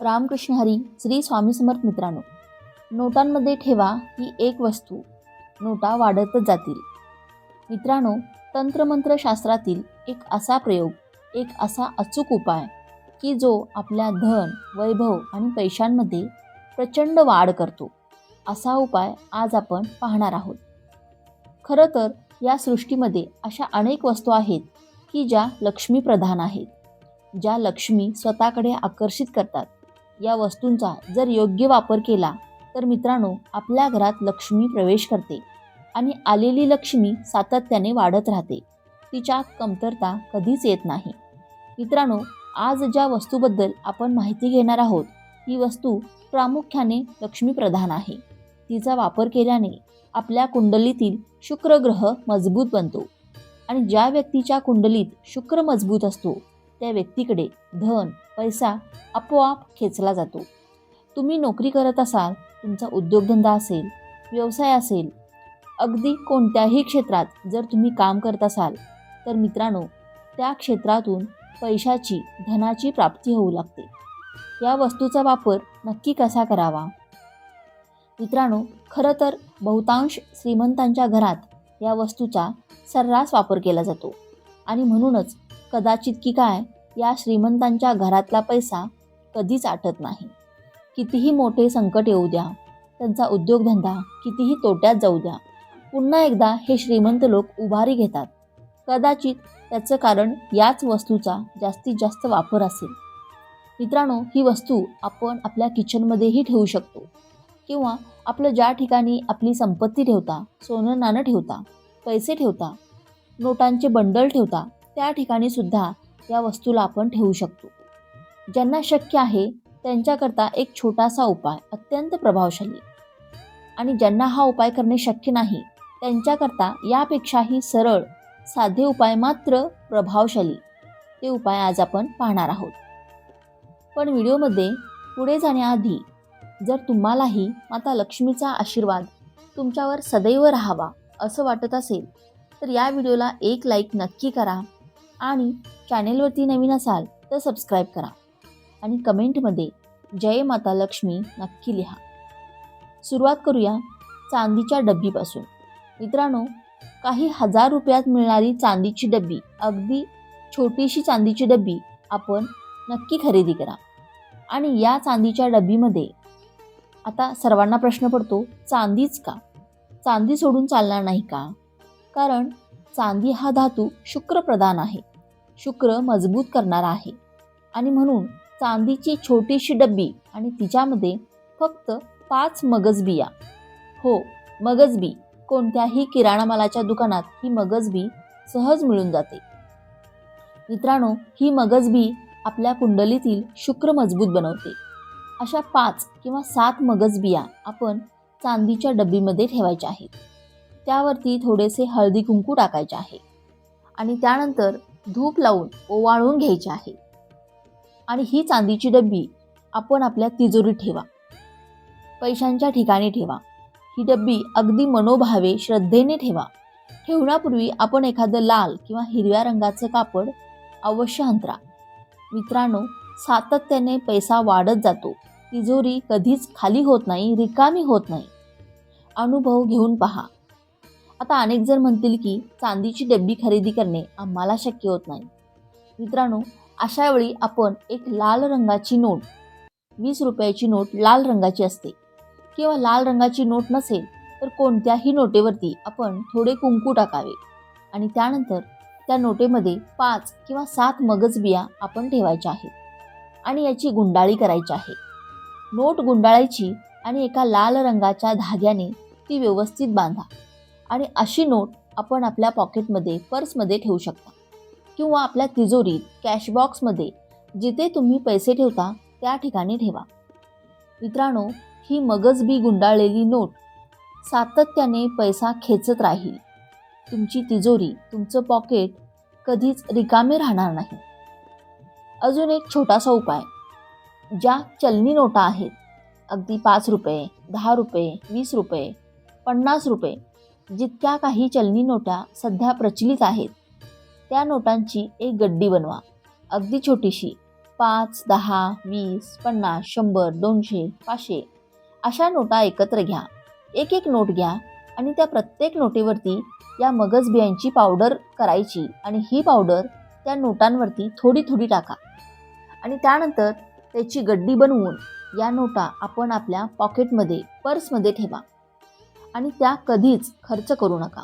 रामकृष्ण हरी श्री स्वामी समर्थ मित्रांनो. नोटांमध्ये ठेवा ही एक वस्तू. नोटा वाढतच जातील. मित्रांनो तंत्रमंत्रशास्त्रातील एक असा प्रयोग एक असा अचूक उपाय की जो आपल्या धन वैभव आणि पैशांमध्ये प्रचंड वाढ करतो. असा उपाय आज आपण पाहणार आहोत. खरं तर या सृष्टीमध्ये अशा अनेक वस्तू आहेत की ज्या लक्ष्मीप्रधान आहेत ज्या लक्ष्मी स्वतःकडे आकर्षित करतात. या वस्तूंचा जर योग्य वापर केला तर मित्रांनो आपल्या घरात लक्ष्मी प्रवेश करते आणि आलेली लक्ष्मी सातत्याने वाढत राहते. तिच्या कमतरता कधीच येत नाही. मित्रांनो आज ज्या वस्तूबद्दल आपण माहिती घेणार आहोत ही वस्तू प्रामुख्याने लक्ष्मीप्रधान आहे. तिचा वापर केल्याने आपल्या कुंडलीतील शुक्र ग्रह मजबूत बनतो आणि ज्या व्यक्तीच्या कुंडलीत शुक्र मजबूत असतो त्या व्यक्तीकडे धन पैसा आपोआप खेचला जातो. तुम्ही नोकरी करत असाल तुमचा उद्योगधंदा असेल व्यवसाय असेल अगदी कोणत्याही क्षेत्रात जर तुम्ही काम करत असाल तर मित्रांनो त्या क्षेत्रातून पैशाची धनाची प्राप्ती होऊ लागते. या वस्तूचा वापर नक्की कसा करावा? मित्रांनो खरं तर बहुतांश श्रीमंतांच्या घरात या वस्तूचा सर्रास वापर केला जातो. आणि म्हणूनच कदाचित की काय या श्रीमंतांच्या घरातला पैसा कधीच आटत नाही. कितीही मोठे संकट येऊ द्या त्यांचा उद्योगधंदा कितीही तोट्यात जाऊ द्या पुन्हा एकदा हे श्रीमंत लोक उभारी घेतात. कदाचित त्याचं कारण याच वस्तूचा जास्तीत जास्त वापर असेल. मित्रांनो ही वस्तू आपण आपल्या किचनमध्येही ठेवू शकतो. किंवा आपलं ज्या ठिकाणी आपली संपत्ती ठेवता सोनं नाणं ठेवता पैसे ठेवता नोटांचे बंडल ठेवता त्या ठिकाणी सुद्धा या वस्तूला आपण ठेवू शकतो. ज्यांना शक्य आहे त्यांच्याकरता एक छोटासा उपाय अत्यंत प्रभावशाली. आणि ज्यांना हा उपाय करणे शक्य नाही त्यांच्याकरता यापेक्षाही सरळ साधे उपाय मात्र प्रभावशाली. ते उपाय आज आपण पाहणार आहोत. पण व्हिडिओमध्ये पुढे जाण्याआधी जर तुम्हालाही माता लक्ष्मीचा आशीर्वाद तुमच्यावर सदैव राहावा असं वाटत असेल तर या व्हिडिओला एक लाईक नक्की करा. आणि चॅनेलवरती नवीन असाल तर सबस्क्राईब करा. आणि कमेंटमध्ये जय माता लक्ष्मी नक्की लिहा. सुरुवात करूया चांदीच्या डब्बीपासून. मित्रांनो काही हजार रुपयात मिळणारी चांदीची डब्बी अगदी छोटीशी चांदीची डब्बी आपण नक्की खरेदी करा. आणि या चांदीच्या डब्बीमध्ये आता सर्वांना प्रश्न पडतो चांदीच का? चांदी सोडून चालणार नाही का? कारण चांदी हा धातू शुक्रप्रधान आहे. शुक्र मजबूत करणार आहे. आणि म्हणून चांदीची छोटीशी डब्बी आणि तिच्यामध्ये फक्त पाच मगजबिया हो मगजबी कोणत्याही किराणा मालाच्या दुकानात ही मगजबी सहज मिळून जाते. मित्रांनो ही मगजबी आपल्या कुंडलीतील शुक्र मजबूत बनवते. अशा पाच किंवा सात मगजबिया आपण चांदीच्या डब्बीमध्ये ठेवायच्या आहेत. त्यावरती थोडेसे हळदी कुंकू टाकायचे आहे. आणि त्यानंतर धूप लावून ओवाळून घ्यायची आहे. आणि ही चांदीची डब्बी आपण आपल्या तिजोरीत ठेवा. पैशांच्या ठिकाणी ठेवा. ही डब्बी अगदी मनोभावे श्रद्धेने ठेवा. ठेवण्यापूर्वी आपण एखादं लाल किंवा हिरव्या रंगाचं कापड अवश्य अंतरा. मित्रांनो सातत्याने पैसा वाढत जातो. तिजोरी कधीच खाली होत नाही रिकामी होत नाही. अनुभव घेऊन पहा. आता अनेक जण म्हणतील की चांदीची डब्बी खरेदी करणे आम्हाला शक्य होत नाही. मित्रांनो अशा वेळी आपण एक लाल रंगाची नोट वीस रुपयाची नोट लाल रंगाची असते. किंवा लाल रंगाची नोट नसेल तर कोणत्याही नोटेवरती आपण थोडे कुंकू टाकावे आणि त्यानंतर त्या नोटेमध्ये पाच किंवा सात मगज बिया आपण ठेवायच्या आहेत आणि याची गुंडाळी करायची आहे. नोट गुंडाळायची आणि एका लाल रंगाच्या धाग्याने ती व्यवस्थित बांधा. आणि अशी नोट आपण आपल्या पॉकेटमध्ये पर्समध्ये ठेवू शकता. किंवा आपल्या तिजोरीत कॅशबॉक्समध्ये जिथे तुम्ही पैसे ठेवता त्या ठिकाणी ठेवा. मित्रांनो ही मगजबी गुंडाळलेली नोट सातत्याने पैसा खेचत राहील. तुमची तिजोरी तुमचं पॉकेट कधीच रिकामे राहणार नाही. अजून एक छोटासा उपाय. ज्या चलनी नोटा आहेत अगदी पाच रुपये दहा रुपये वीस रुपये पन्नास रुपये जितक्या काही चलनी नोटा सध्या प्रचलित आहेत त्या नोटांची एक गड्डी बनवा. अगदी छोटीशी पाच दहा वीस पन्नास शंभर दोनशे पाचशे अशा नोटा एकत्र घ्या. एक एक नोट घ्या आणि त्या प्रत्येक नोटेवरती या मगज बियांची पावडर करायची आणि ही पावडर त्या नोटांवरती थोडी थोडी टाका. आणि त्यानंतर त्याची गड्डी बनवून या नोटा आपण आपल्या पॉकेटमध्ये पर्समध्ये ठेवा. आणि त्या कधीच खर्च करू नका.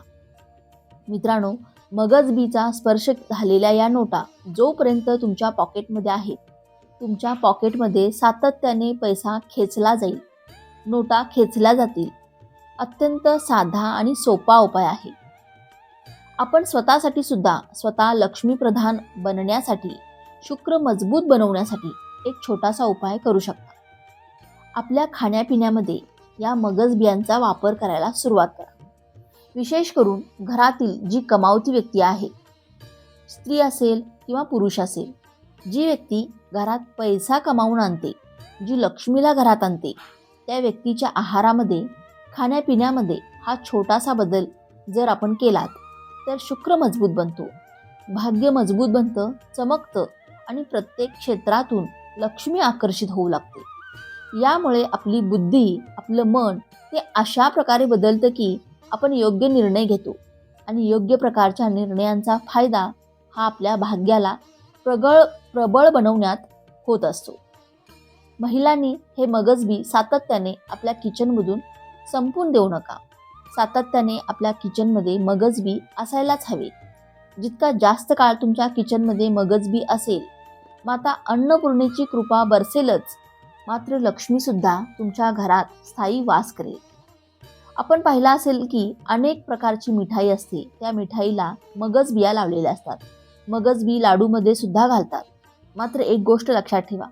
मित्रांनो मगज बीचा स्पर्श झालेल्या या नोटा जोपर्यंत तुमच्या पॉकेटमध्ये आहेत तुमच्या पॉकेटमध्ये सातत्याने पैसा खेचला जाईल. नोटा खेचल्या जातील. अत्यंत साधा आणि सोपा उपाय आहे. आपण स्वतःसाठी सुद्धा स्वतः लक्ष्मीप्रधान बनण्यासाठी शुक्र मजबूत बनवण्यासाठी एक छोटासा उपाय करू शकता. आपल्या खाण्यापिण्यामध्ये या मगज बियांचा वापर करायला सुरुवात करा. विशेष करून घरातील जी कमावती व्यक्ती आहे स्त्री असेल किंवा पुरुष असेल जी व्यक्ती घरात पैसा कमावून आणते जी लक्ष्मीला घरात आणते त्या व्यक्तीच्या आहारामध्ये खाण्यापिण्यामध्ये हा छोटासा बदल जर आपण केलात तर शुक्र मजबूत बनतो. भाग्य मजबूत बनतं चमकतं आणि प्रत्येक क्षेत्रातून लक्ष्मी आकर्षित होऊ लागते. यामुळे आपली बुद्धी आपलं मन हे अशा प्रकारे बदलतं की आपण योग्य निर्णय घेतो. आणि योग्य प्रकारच्या निर्णयांचा फायदा हा आपल्या भाग्याला प्रगळ प्रबळ बनवण्यात होत असतो. महिलांनी हे मगजबी सातत्याने आपल्या किचनमधून संपून देऊ नका. सातत्याने आपल्या किचनमध्ये मगजबी असायलाच हवे. जितका जास्त काळ तुमच्या किचनमध्ये मगजबी असेल माता अन्नपूर्णेची कृपा बरसेलच. मात्र लक्ष्मीसुद्धा तुमच्या घरात स्थायी वास करेल. आपण पाहिलं असेल की अनेक प्रकारची मिठाई असते. त्या मिठाईला मगज बिया लावलेल्या असतात. मगज बी लाडूमध्ये सुद्धा घालतात. मात्र एक गोष्ट लक्षात ठेवा.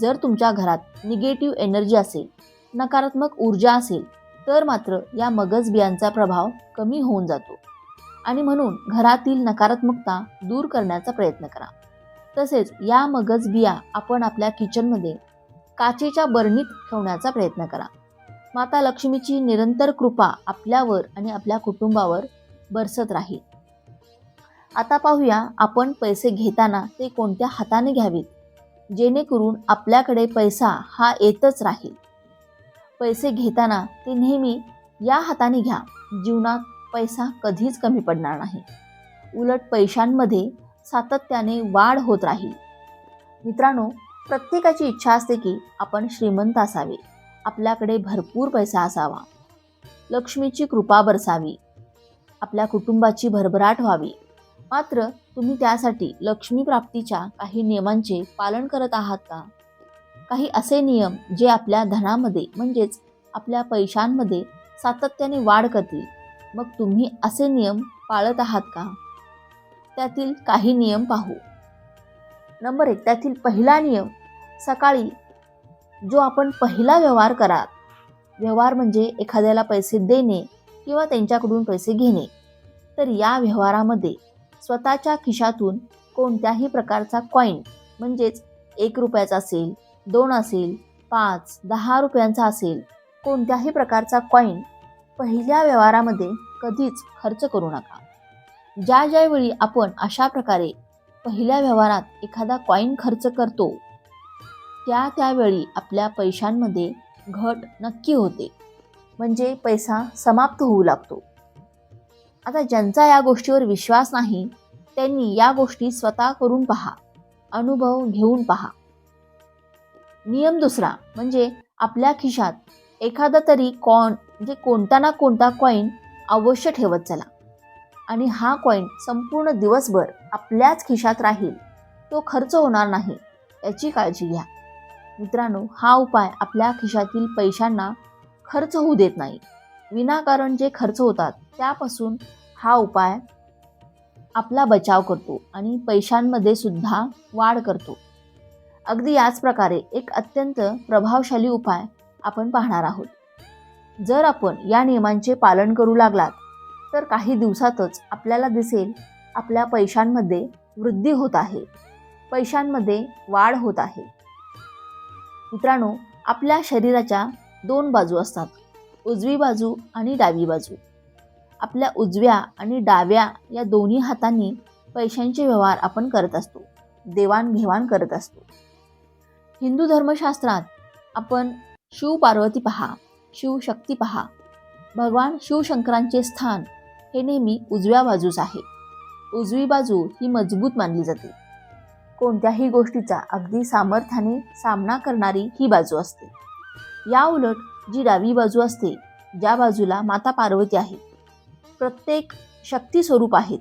जर तुमच्या घरात निगेटिव्ह एनर्जी असेल नकारात्मक ऊर्जा असेल तर मात्र या मगज बियांचा प्रभाव कमी होऊन जातो. आणि म्हणून घरातील नकारात्मकता दूर करण्याचा प्रयत्न करा. तसेच या मगज बिया आपण आपल्या किचनमध्ये काचेच्या बरणीत ठेवण्याचा प्रयत्न करा. माता लक्ष्मीची निरंतर कृपा आपल्यावर आणि आपल्या कुटुंबावर बरसत राहील. आता पाहूया आपण पैसे घेताना ते कोणत्या हाताने घ्यावेत? जेणेकरून आपल्याकडे पैसा हा येतच राहील. पैसे घेताना ते नेहमी या हाताने घ्या. जीवनात पैसा कधीच कमी पडणार नाही. उलट पैशांमध्ये सातत्याने वाढ होत राहील. मित्रांनो प्रत्येकाची इच्छा असते की आपण श्रीमंत असावे. आपल्याकडे भरपूर पैसा असावा. लक्ष्मीची कृपा बरसावी. आपल्या कुटुंबाची भरभराट व्हावी. मात्र तुम्ही त्यासाठी लक्ष्मी प्राप्तीच्या काही नियमांचे पालन करत आहात का? काही असे नियम जे आपल्या धनामध्ये म्हणजेच आपल्या पैशांमध्ये सातत्याने वाढ करतील. मग तुम्ही असे नियम पाळत आहात का? त्यातील काही नियम पाहू. नंबर एक त्यातील पहिला नियम सकाळी जो आपण पहिला व्यवहार कराल व्यवहार म्हणजे एखाद्याला पैसे देणे किंवा त्यांच्याकडून पैसे घेणे तर या व्यवहारामध्ये स्वतःच्या खिशातून कोणत्याही प्रकारचा कॉईन म्हणजेच एक रुपयाचा असेल दोन असेल पाच दहा रुपयांचा असेल कोणत्याही प्रकारचा कॉईन पहिल्या व्यवहारामध्ये कधीच खर्च करू नका. ज्या ज्यावेळी आपण अशा प्रकारे पहिल्या व्यवहारात एखादा कॉईन खर्च करतो त्या त्यावेळी आपल्या पैशांमध्ये घट नक्की होते. म्हणजे पैसा समाप्त होऊ लागतो. आता ज्यांचा या गोष्टीवर विश्वास नाही त्यांनी या गोष्टी स्वतः करून पहा अनुभव घेऊन पहा. नियम दुसरा म्हणजे आपल्या खिशात एखादा तरी कॉन म्हणजे कोणता ना कोणता कॉईन अवश्य ठेवत चला. आणि हा कॉईन संपूर्ण दिवसभर आपल्याच खिशात राहील. तो खर्च होणार नाही. याची काळजी घ्या. मित्रांनो हा उपाय आपल्या खिशातील पैशांना खर्च होऊ देत नाही. विनाकारण जे खर्च होतात त्यापासून हा उपाय आपला बचाव करतो आणि पैशांमध्ये सुद्धा वाढ करतो. अगदी याच प्रकारे एक अत्यंत प्रभावशाली उपाय आपण पाहणार आहोत. जर आपण या नियमांचे पालन करू लागलात तर काही दिवसातच आपल्याला दिसेल आपल्या पैशांमध्ये वृद्धी होत आहे. पैशांमध्ये वाढ होत आहे. मित्रांनो आपल्या शरीराच्या दोन बाजू असतात उजवी बाजू आणि डावी बाजू. आपल्या उजव्या आणि डाव्या या दोन्ही हातांनी पैशांचे व्यवहार आपण करत असतो देवाणघेवाण करत असतो. हिंदू धर्मशास्त्रात आपण शिव पार्वती पहा शिवशक्ती पहा. भगवान शिवशंकरांचे स्थान हे नेहमी उजव्या बाजूस आहे. उजवी बाजू ही मजबूत मानली जाते. कोणत्याही गोष्टीचा अगदी सामर्थ्याने सामना करणारी ही बाजू असते. या उलट जी डावी बाजू असते ज्या बाजूला माता पार्वती आहे प्रत्येक शक्ती स्वरूप आहेत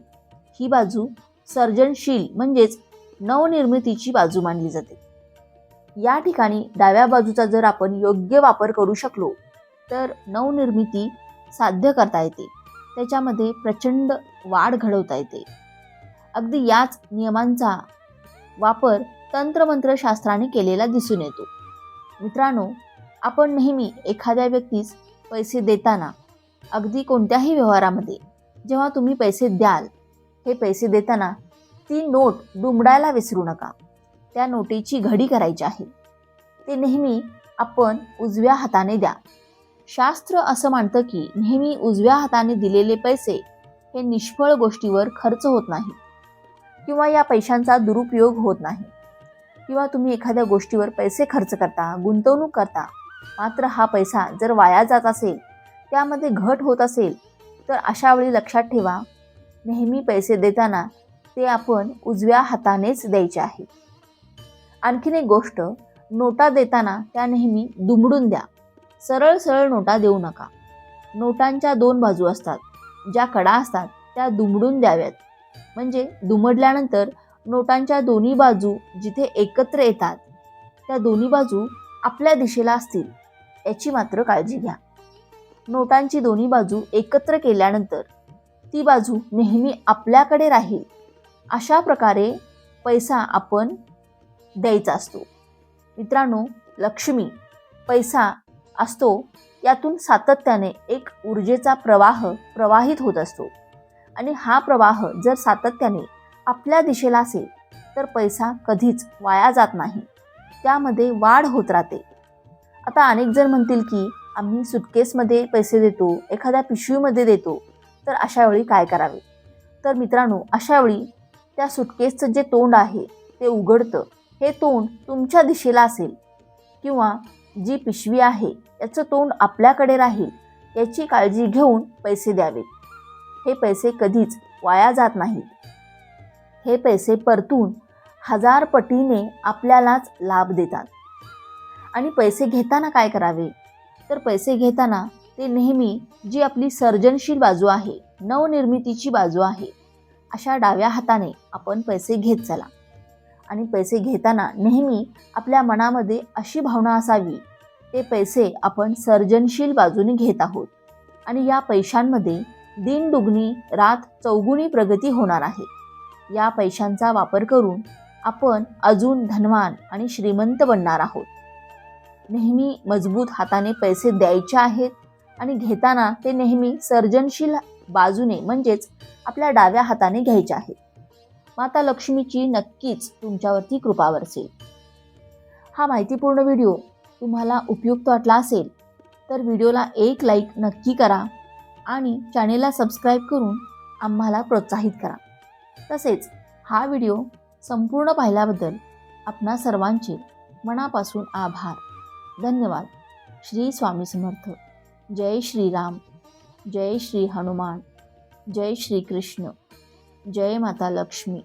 ही बाजू सर्जनशील म्हणजेच नवनिर्मितीची बाजू मानली जाते. या ठिकाणी डाव्या बाजूचा जर आपण योग्य वापर करू शकलो तर नवनिर्मिती साध्य करता येते. त्याच्यामध्ये प्रचंड वाढ घडवता येते. अगदी याच नियमांचा वापर तंत्रमंत्रशास्त्राने केलेला दिसून येतो. मित्रांनो आपण नेहमी एखाद्या व्यक्तीस पैसे देताना अगदी कोणत्याही व्यवहारामध्ये जेव्हा तुम्ही पैसे द्याल हे पैसे देताना ती नोट डुमडायला विसरू नका. त्या नोटेची घडी करायची आहे. ते नेहमी आपण उजव्या हाताने द्या. शास्त्र असं मानतं की नेहमी उजव्या हाताने दिलेले पैसे हे निष्फळ गोष्टीवर खर्च होत नाही. किंवा या पैशांचा दुरुपयोग होत नाही. किंवा तुम्ही एखाद्या गोष्टीवर पैसे खर्च करता गुंतवणूक करता मात्र हा पैसा जर वाया जात असेल त्यामध्ये घट होत असेल तर अशा वेळी लक्षात ठेवा नेहमी पैसे देताना ते आपण उजव्या हातानेच द्यायचे आहे. आणखीन एक गोष्ट नोटा देताना त्या नेहमी दुमडून द्या. सरळ सरळ नोटा देऊ नका. नोटांच्या दोन बाजू असतात. ज्या कडा असतात त्या दुमडून द्याव्यात. म्हणजे दुमडल्यानंतर नोटांच्या दोन्ही बाजू जिथे एकत्र येतात त्या दोन्ही बाजू आपल्या दिशेला असतील. याची मात्र काळजी घ्या. नोटांची दोन्ही बाजू एकत्र केल्यानंतर ती बाजू नेहमी आपल्याकडे राहील. अशा प्रकारे पैसा आपण द्यायचा असतो. मित्रांनो लक्ष्मी पैसा असतो यातून सातत्याने एक ऊर्जेचा प्रवाह प्रवाहित होत असतो. आणि हा प्रवाह जर सातत्याने आपल्या दिशेला असेल तर पैसा कधीच वाया जात नाही. त्यामध्ये वाढ होत राहते. आता अनेक जण म्हणतील की आम्ही सुटकेसमध्ये पैसे देतो एखाद्या पिशवीमध्ये देतो तर अशा वेळी काय करावे? तर मित्रांनो अशा वेळी त्या सुटकेसचं जे तोंड आहे ते उघडतं. हे तोंड तुमच्या दिशेला असेल किंवा जी पिशवी आहे याचं तोंड आपल्याकडे राहील याची काळजी घेऊन पैसे द्यावेत. हे पैसे कधीच वाया जात नाहीत. हे पैसे परतून हजार पटीने आपल्यालाच लाभ देतात. आणि पैसे घेताना काय करावे? तर पैसे घेताना ते नेहमी जी आपली सर्जनशील बाजू आहे नवनिर्मितीची बाजू आहे अशा डाव्या हाताने आपण पैसे घेत चला. आणि पैसे घेताना नेहमी आपल्या मनामध्ये अशी भावना असावी ते पैसे आपण सर्जनशील बाजूने घेत आहोत. आणि या पैशांमध्ये दिन दुगणी रात चौगुणी प्रगती होणार आहे. या पैशांचा वापर करून आपण अजून धनवान आणि श्रीमंत बनणार आहोत. नेहमी मजबूत हाताने पैसे द्यायचे आहेत आणि घेताना ते नेहमी सर्जनशील बाजूने म्हणजेच आपल्या डाव्या हाताने घ्यायचे आहेत. माता लक्ष्मीची नक्कीच तुमच्यावरती कृपा वरसेल हा माहितीपूर्ण व्हिडिओ तुम्हाला उपयुक्त वाटला असेल तर व्हिडिओला एक लाईक नक्की करा आणि चॅनेलला सबस्क्राईब करून आम्हाला प्रोत्साहित करा. तसेच हा व्हिडिओ संपूर्ण पाहिल्याबद्दल आपणा सर्वांचे मनापासून आभार. धन्यवाद. श्री स्वामी समर्थ. जय श्रीराम. जय श्री हनुमान. जय श्री कृष्ण. जय माता लक्ष्मी.